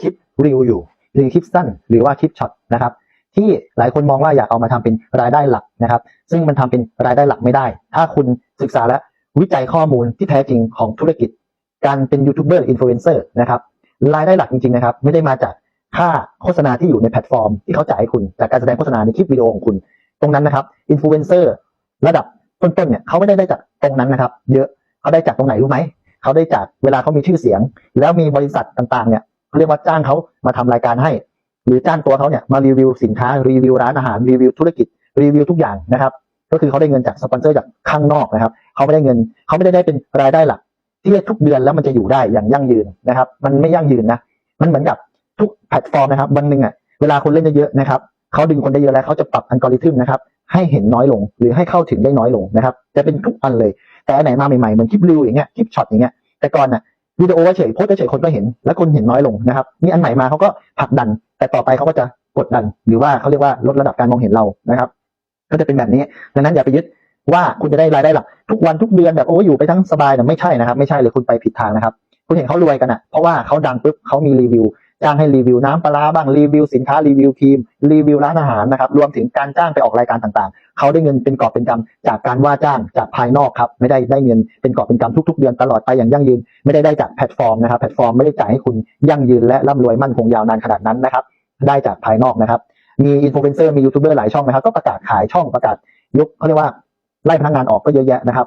คลิปรีวิวอยู่หรือคลิปสั้น หรือว่าคลิปช็อตนะครับที่หลายคนมองว่าอยากเอามาทำเป็นรายได้หลักนะครับ ซึ่งมันทำเป็นรายได้หลักไม่ได้ ถ้าคุณศึกษาและวิจัยข้อมูลที่แท้จริงของธุรกิจ การเป็นยูทูบเบอร์อินฟลูเอนเซอร์นะครับรายได้หลักจริงๆนะครับ ไม่ได้มาจากค่าโฆษณาที่อยู่ในแพลตฟอร์ม ที่เขาจ่ายให้คุณจากการแสดงโฆษณาในคลิปวิดีโอของคุณ ตรงนั้นนะครับอินฟลูเอนเซอร์ระดับต้นๆเนี่ยเขาไม่ได้ได้จากตรงนั้นนะครับ เยอะเขาได้จากตรงไหนรู้ไหมเขาได้จากเวลาเขามีชื่อเสียง แล้วมีบริษัทต่างๆเนี่ย เขาเรียกว่าจ้างเขามาทำรายการให้ หรือจ้างตัวเขาเนี่ยมารีวิวสินค้ารีวิวร้านอาหารรีวิวธุรกิจรีวิวทุกอย่างนะครับ ก็คือเขาได้เงินจากสปอนเซอร์จากข้างนอกนะครับเขาไม่ได้เงินเขาไม่ได้ได้เป็นรายได้หลัก ที่ทุกเดือนแล้วมันจะอยู่ได้อย่างยั่งยืนนะครับ มันไม่ยั่งยืนนะมันเหมือนกับทุกแพลตฟอร์มนะครับวันหนึ่งอะเวลาคนเล่นเยอะๆนะครับเขาดึงคนได้เยอะแล้วเขาจะปรับอัลกอริทึมนะครับให้เห็นน้อยลงหรือให้เข้าถึงได้น้อยลงนะครับจะเป็นทุกอันเลย แต่อันไหนมาใหม่ๆเหมือนคลิปรีวอย่างเงี้ยคลิปช็อตอย่างเงี้ยแต่ก่อนน่ะ วิดีโอเฉยโพสต์เฉยคนก็เห็น และคนเห็นน้อยลงนะครับนี่อันใหม่มาเขาก็ผลักดัน แต่ต่อไปเขาก็จะกดดัน หรือว่าเขาเรียกว่าลดระดับการมองเห็นเรานะครับ ก็จะเป็นแบบนี้ดังนั้นอย่าไปยึดว่าคุณจะได้รายได้หลักทุกวันทุกเดือนแบบโอ้อยู่ไปทั้งสบายนะไม่ใช่นะครับ ไม่ใช่เลยคุณไปผิดทางนะครับ คุณเห็นเขารวยกันอะเพราะว่าเขาดังปุ๊บเขามีรีวิว จ้างให้รีวิวน้ำปลาร้าบ้างรีวิวสินค้ารีวิวครีมรีวิวร้านอาหารนะครับรวมถึงการจ้างไปออกรายการต่างๆ เขาได้เงินเป็นกอบเป็นกำจากการว่าจ้างจากภายนอกครับไม่ได้ได้เงินเป็นกอบเป็นกำทุกๆ เดือนตลอดไปอย่างยั่งยืน ไม่ได้ได้จากแพลตฟอร์มนะครับแพลตฟอร์มไม่ได้จ่ายให้คุณยั่งยืนและร่ำรวยมั่นคงยาวนานขนาดนั้นนะครับได้จากภายนอกนะครับมีอินฟลูเอนเซอร์มียูทูบเบอร์หลายช่องนะครับก็ประกาศขายช่องประกาศยกเขาเรียกว่าไล่พนักงานออกก็เยอะแยะนะครับ